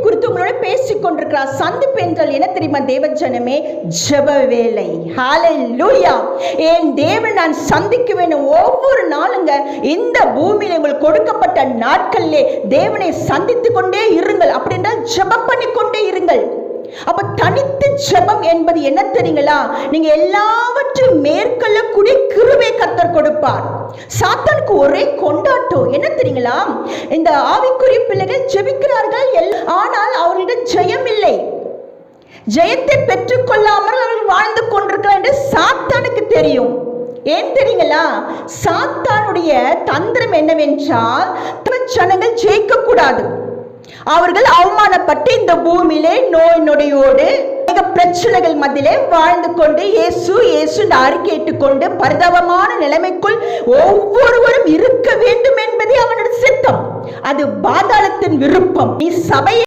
குறித்து உங்களோட பேசிக் கொண்டிருக்கிறார். சந்திப்பு என்றால் என்ன தெரியுமா தேவஜனமே ஜப ஜெப வேலை. ஹalleluya என் தேவன் நான் சந்திக்க வேண்டும் ஒவ்வொரு நாளுங்க இந்த பூமியில் உங்களுக்கு கொடுக்கப்பட்ட நாட்களிலே தேவனை சந்தித்து கொண்டே இருங்கள். அப்படின்னா ஜபம் பண்ணி கொண்டே இருங்கள். அப்ப தனித்து ஜெபம் என்பது என்ன தெரியுங்களா? நீங்க எல்லாவற்றையும் மேற்கொள்ளக்கூடிய கிருபை கத்தர் கொடுப்பார். சாத்தானுக்கு ஒரே கொண்டாட்டம். என்ன தெரியுங்களா? இந்த ஆவிக்குரிய பிள்ளைகள் ஜெபிக்கிறார்கள். எல்லா ஜெயத்தை பெற்றுக்கொள்ளாமல் அவர்கள் வாழ்ந்து கொண்டிருக்கிறார் என்று சாத்தானுக்கு தெரியும். ஏன் தெரியுங்களா? சாத்தானுடைய தந்திரம் என்னவென்றால் ஜனங்கள் ஜெயிக்க கூடாது அவர்கள் அவமானப்பட்டு இந்த பூமியிலே நோய் நொடியோடு பிரச்சனைகள் மத்தியிலே வாழ்ந்து கொண்டு இயேசு இயேசு அறிக்கையிட்டுக் கொண்டு பரிதாபமான நிலைமைக்குள் ஒவ்வொருவரும் இருக்க வேண்டும் என்பதே அவனோட சித்தம். அது பாதாளத்தின் விருப்பம். நீ சபையை